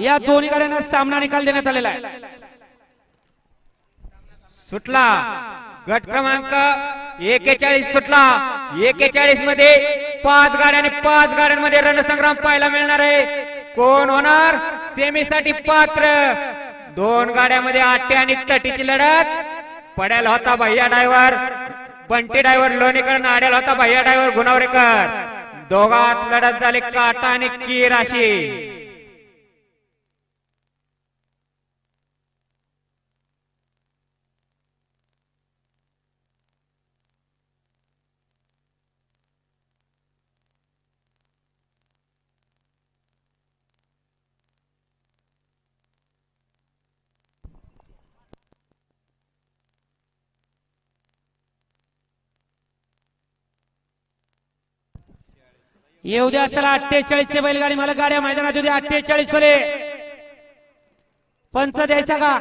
या दोन्ही गाड्यांना सामना निकाल देण्यात आलेला आहे. सुटला. गट क्रमांक एकेचाळीस सुटला. एकेचाळीसमध्ये पाच गाड्यांनी पाच गाड्यांमध्ये रणसंग्राम पाहायला मिळणार आहे. कोण होणार? सेमीसाठी पात्र. दोन गाड्यामध्ये आठे आणि तटीची लढत. पडायला होता भैया ड्रायव्हर. बंटी ड्रायव्हर लोणीकर आडेल होता भैया ड्रायव्हर गुणावरेकर. दोघात लढत झाली काटा आणि की राशी येऊ द्या चला अठ्ठेचाळीस चे बैलगाडी मला गाड्या मैदानात येऊ द्या अठ्ठेचाळीस वाले. पंच द्यायचा का?